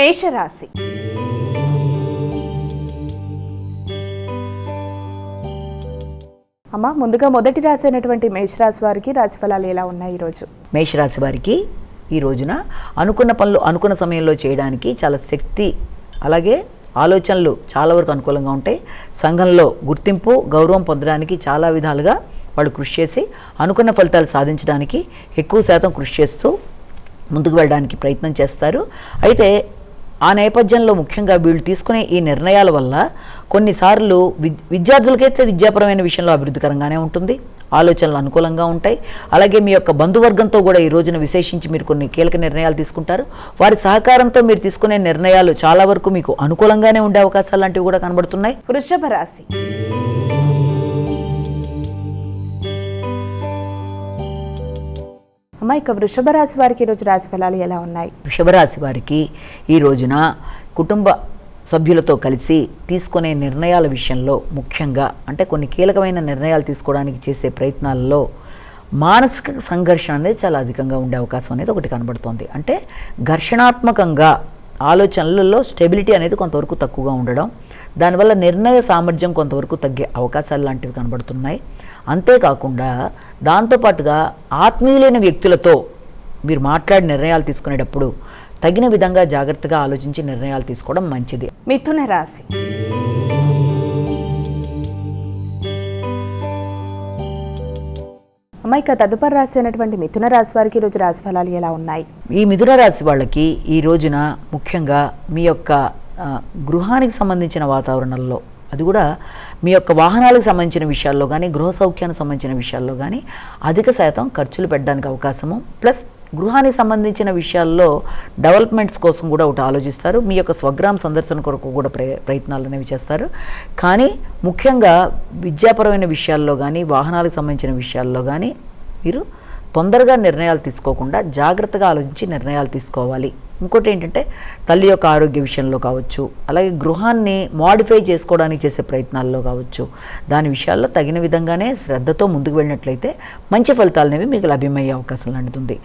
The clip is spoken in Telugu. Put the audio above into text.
మేషరాశి. అమ్మ ముందుగా మొదటి రాశి అయినటువంటి మేషరాశి వారికి రాశిఫలాలు ఎలా ఉన్నాయి ఈరోజు? మేషరాశి వారికి ఈ రోజున అనుకున్న పనులు అనుకున్న సమయంలో చేయడానికి చాలా శక్తి అలాగే ఆలోచనలు చాలా వరకు అనుకూలంగా ఉంటాయి. సంఘంలో గుర్తింపు గౌరవం పొందడానికి చాలా విధాలుగా వాళ్ళు కృషి చేసి అనుకున్న ఫలితాలు సాధించడానికి ఎక్కువ శాతం కృషి చేస్తూ ముందుకు వెళ్ళడానికి ప్రయత్నం చేస్తారు. అయితే ఆ నేపథ్యంలో ముఖ్యంగా వీళ్ళు తీసుకునే ఈ నిర్ణయాల వల్ల కొన్నిసార్లు విద్ విద్యార్థులకైతే విద్యాపరమైన విషయంలో అభివృద్ధికరంగానే ఉంటుంది. ఆలోచనలు అనుకూలంగా ఉంటాయి. అలాగే మీ యొక్క బంధువర్గంతో కూడా ఈ రోజున విశేషించి మీరు కొన్ని కీలక నిర్ణయాలు తీసుకుంటారు. వారి సహకారంతో మీరు తీసుకునే నిర్ణయాలు చాలా వరకు మీకు అనుకూలంగానే ఉండే అవకాశాలు లాంటివి కూడా కనబడుతున్నాయి. వృషభ రాశి. అమ్మ ఇక వృషభ రాశి వారికి ఈరోజు రాశిఫలాలు ఎలా ఉన్నాయి? వృషభరాశి వారికి ఈ రోజున కుటుంబ సభ్యులతో కలిసి తీసుకునే నిర్ణయాల విషయంలో ముఖ్యంగా అంటే కొన్ని కీలకమైన నిర్ణయాలు తీసుకోవడానికి చేసే ప్రయత్నాల్లో మానసిక సంఘర్షణ అనేది చాలా అధికంగా ఉండే అవకాశం అనేది ఒకటి కనబడుతోంది. అంటే ఘర్షణాత్మకంగా ఆలోచనలలో స్టెబిలిటీ అనేది కొంతవరకు తక్కువగా ఉండడం దానివల్ల నిర్ణయ సామర్థ్యం కొంతవరకు తగ్గే అవకాశాలు లాంటివి కనబడుతున్నాయి. అంతేకాకుండా దాంతోపాటుగా ఆత్మీయులైన వ్యక్తులతో మీరు మాట్లాడి నిర్ణయాలు తీసుకునేటప్పుడు తగిన విధంగా జాగ్రత్తగా ఆలోచించి నిర్ణయాలు తీసుకోవడం మంచిది. మిథున రాశి. అమ్మ ఇక తదుపరి రాశి అయినటువంటి మిథున రాశి వారికి ఈరోజు రాశిఫలాలు ఎలా ఉన్నాయి? ఈ మిథున రాశి వాళ్ళకి ఈ రోజున ముఖ్యంగా మీ యొక్క గృహానికి సంబంధించిన వాతావరణంలో అది కూడా మీ యొక్క వాహనాలకు సంబంధించిన విషయాల్లో కానీ గృహ సౌఖ్యానికి సంబంధించిన విషయాల్లో కానీ అధిక శాతం ఖర్చులు పెట్టడానికి అవకాశము. ప్లస్ గృహానికి సంబంధించిన విషయాల్లో డెవలప్మెంట్స్ కోసం కూడా ఒకటి ఆలోచిస్తారు. మీ యొక్క స్వగ్రామ సందర్శన కొరకు కూడా ప్రయ ప్రయత్నాలు అనేవి చేస్తారు. కానీ ముఖ్యంగా విద్యాపరమైన విషయాల్లో కానీ వాహనాలకు సంబంధించిన విషయాల్లో కానీ మీరు తొందరగా నిర్ణయాలు తీసుకోకుండా జాగ్రత్తగా ఆలోచించి నిర్ణయాలు తీసుకోవాలి. ఇంకోటి ఏంటంటే తల్లి యొక్క ఆరోగ్య విషయంలో కావచ్చు అలాగే గృహాన్ని మాడిఫై చేసుకోవడానికి చేసే ప్రయత్నాల్లో కావచ్చు దాని విషయాల్లో తగిన విధంగానే శ్రద్ధతో ముందుకు వెళ్ళినట్లయితే మంచి ఫలితాలు అనేవి మీకు లభ్యమయ్యే అవకాశం లాంటిది ఉంది.